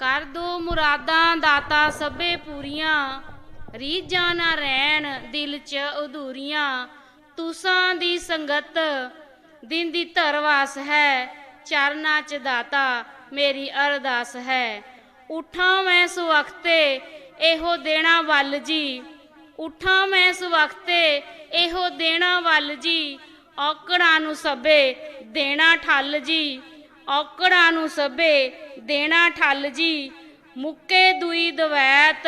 ਕਰ ਦੋ ਮੁਰਾਦਾਂ ਦਾਤਾ ਸਭੇ ਪੂਰੀਆਂ, ਰੀਝਾਂ ਨਾ ਰਹਿਣ ਦਿਲ 'ਚ ਅਧੂਰੀਆਂ। ਤੁਸਾਂ ਦੀ ਸੰਗਤ, ਦਿਨ ਦੀ ਧਰਵਾਸ ਹੈ, ਚਰਨਾਂ 'ਚ ਦਾਤਾ ਮੇਰੀ ਅਰਦਾਸ ਹੈ। ਉਠਾਂ ਮੈਂ ਸੁਵਖਤੇ, ਇਹੋ ਦੇਣਾ ਵੱਲ ਜੀ। ਉਠਾਂ ਮੈਂ ਸੁਵਖਤੇ, ਇਹੋ ਦੇਣਾ ਵੱਲ ਜੀ। ਔਕੜਾਂ ਨੂੰ ਸਭੇ ਦੇਣਾ ਠੱਲ ਜੀ। ਔਕੜਾਂ ਨੂੰ ਸਭੇ ਦੇਣਾ ਠੱਲ ਜੀ। ਮੁੱਕੇ ਦੁਈ ਦਵੈਤ,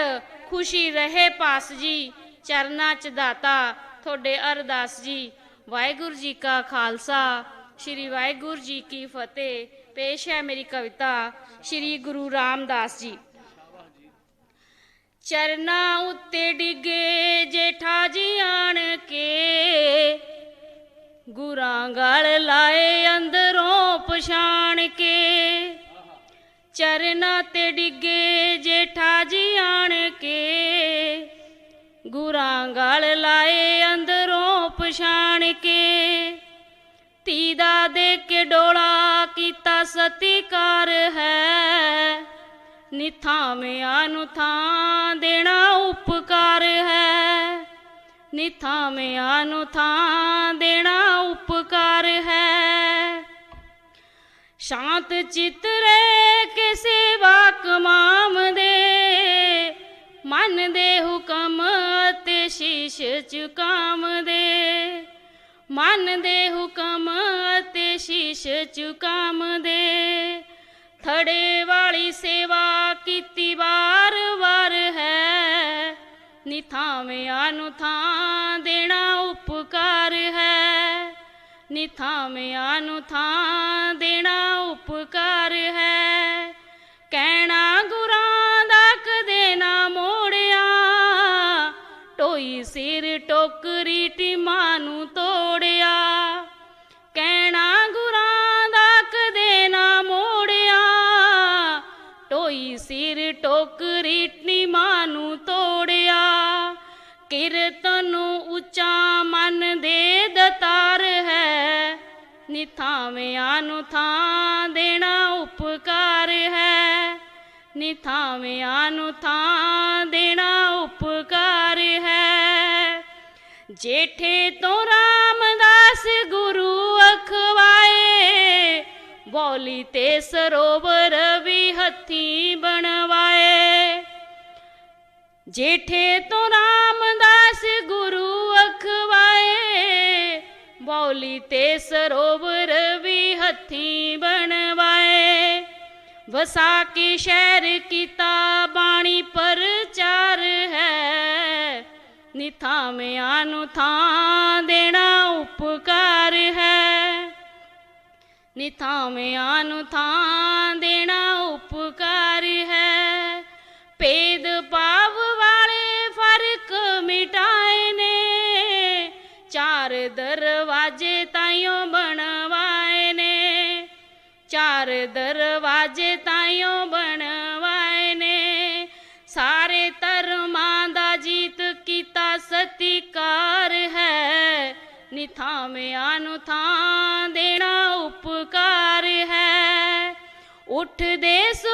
ਖੁਸ਼ੀ ਰਹੇ ਪਾਸ ਜੀ। ਚਰਨਾਂ ਚ ਦਾਤਾ ਤੁਹਾਡੇ ਅਰਦਾਸ ਜੀ। ਵਾਹਿਗੁਰੂ ਜੀ ਕਾ ਖਾਲਸਾ, ਸ੍ਰੀ ਵਾਹਿਗੁਰੂ ਜੀ ਕੀ ਫਤਿਹ। ਪੇਸ਼ ਹੈ ਮੇਰੀ ਕਵਿਤਾ, ਸ੍ਰੀ ਗੁਰੂ ਰਾਮਦਾਸ ਜੀ। ਚਰਨਾਂ ਉੱਤੇ ਡਿੱਗੇ ਜੇਠਾ ਜੀ ਆਣ ਕੇ, ਗੁਰਾਂ ਗਲ ਲਾਏ ਅੰਦਰ ਚਰਨਾ ਤੇ ਡਿੱਗੇ ਜੇਠਾ ਜੀ ਆਣ ਕੇ। ਗੁਰਾਂ ਗਲ ਲਾਏ ਅੰਦਰੋਂ ਪਛਾਣ ਕੇ। ਤੀ ਦਾ ਦੇ ਕੇ ਡੋਲਾ ਕੀਤਾ ਸਤਿਕਾਰ ਹੈ। ਨਿਥਾਵਿਆਂ ਨੂੰ ਥਾਂ ਦੇਣਾ ਉਪਕਾਰ ਹੈ। ਨਿਥਾਵਿਆਂ ਨੂੰ ਥਾਂ ਦੇਣਾ ਉਪਕਾਰ ਹੈ। ਸ਼ਾਂਤ ਚਿੱਤ ਰਹਿ ਸੇਵਾ ਕਮਾਮ ਮਨ ਦੇ ਹੁਕਮ ਅਤੇ ਸ਼ੀਸ਼ ਝੁਕਾਮ ਦੇ। ਮਨ ਦੇ ਹੁਕਮ ਅਤੇ ਸ਼ੀਸ਼ ਝੁਕਾਮ ਥੜੇ ਵਾਲੀ ਸੇਵਾ ਕੀਤੀ ਵਾਰ ਵਾਰ ਹੈ। ਨਿਥਾਵਿਆਂ ਨੂੰ ਥਾਂ ਦੇਣਾ ਉਪਕਾਰ ਹੈ। ਨਿਥਾਵਿਆਂ ਨੂੰ ਥਾਂ ਦੇਣਾ ਉਪਕਾਰ ਹੈ। ਕਹਿਣਾ ਗੁਰਾਂ ਦਾ ਕਦੇ ਨਾ ਮੋੜਿਆ। ਟੋਈ ਸਿਰ ਟੋਕਰੀ ਟਿਮਾ ਨੂੰ ਤੋੜਿਆ। ਕਹਿਣਾ ਗੁਰਾਂ ਦਾ ਕਦੇ ਨਾ ਮੋੜਿਆ। ਟੋਈ ਸਿਰ ਟੋਕਰੀ ਟਿਮਾ ਨੂੰ ਤੋੜਿਆ। ਕਿਰਤਨ ਨੂੰ ਉੱਚਾ ਮਨ ਦੇ ਦਤਾਰ ਹੈ। ਨਿਥਾਵਿਆਂ ਨੂੰ ਥਾਂ ਦੇਣਾ ਉਪਕਾਰ ਨਿਥਾਵਿਆਂ ਨੂੰ ਥਾਂ ਦੇਣਾ ਉਪਕਾਰ ਹੈ। ਜੇਠੇ ਤੋਂ ਰਾਮਦਾਸ ਗੁਰੂ ਅਖਵਾਏ, ਬੋਲੀ ਤੇ ਸਰੋਵਰ ਵੀ ਹੱਥੀ ਬਣਵਾਏ। ਜੇਠੇ ਤੋਂ ਰਾਮਦਾਸ ਗੁਰੂ ਅਖਵਾਏ, ਬੋਲੀ ਤੇ ਸਰੋਵਰ ਵੀ ਹੱਥੀ ਬਣਵਾਏ। ਵਸਾ ਕੇ ਸ਼ਹਿਰ ਕੀਤਾ ਬਾਣੀ ਪ੍ਰਚਾਰ ਹੈ। ਨਿਥਾਵਿਆਂ ਨੂੰ ਥਾਂ ਦੇਣਾ ਉਪਕਾਰ ਹੈ। ਨਿਥਾਵਿਆਂ ਨੂੰ ਥਾਂ ਦੇਣਾ ਉਪਕਾਰ ਹੈ। ਭੇਦ ਭਾਵ ਵਾਲੇ ਫ਼ਰਕ ਮਿਟਾਏ ਨੇ। ਚਾਰ ਦਰਵਾਜ਼ੇ ਤਾਈਓ ਬਣਵਾਏ ਨੇ। ਚਾਰ ਦਰ ਤਾਈਓ ਬਣਵਾਏ ਨੇ। ਸਾਰੇ ਧਰਮਾਂ ਦਾ ਜੀਤ ਕੀਤਾ ਸਤਿਕਾਰ ਹੈ। ਨਿਥਾਵਿਆਂ ਨੂੰ ਥਾਂ ਦੇਣਾ ਉਪਕਾਰ ਹੈ। ਉੱਠਦੇ ਇਸ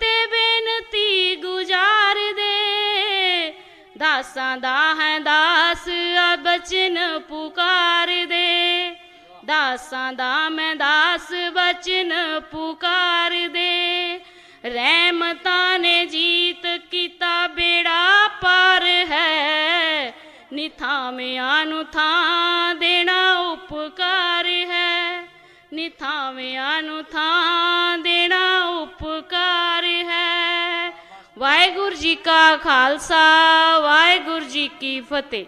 ਤੇ ਬੇਨਤੀ ਗੁਜ਼ਾਰ ਦੇ ਦਾਸਾਂ ਦਾ ਹੈ ਦਾਸ ਆ ਬਚਨ ਪੁਕਾਰ ਦੇ ਦਾਸਾਂ ਦਾ ਮੈਂ ਦਾਸ ਬਚਨ ਪੁਕਾਰ ਦੇ। ਰਹਿਮਤਾਂ ਨੇ ਜੀਤ ਕੀਤਾ ਬੇੜਾ ਪਾਰ ਹੈ। ਨਿਥਾਵਿਆਂ ਨੂੰ ਥਾਂ ਦੇਣਾ ਉਪਕਾਰ ਹੈ। ਨਿਥਾਵਿਆਂ ਨੂੰ ਥਾਂ ਦੇਣਾ ਉਪਕਾਰ ਹੈ। ਵਾਹਿਗੁਰੂ ਜੀ ਕਾ ਖਾਲਸਾ, ਵਾਹਿਗੁਰੂ ਜੀ ਕੀ ਫਤਿਹ।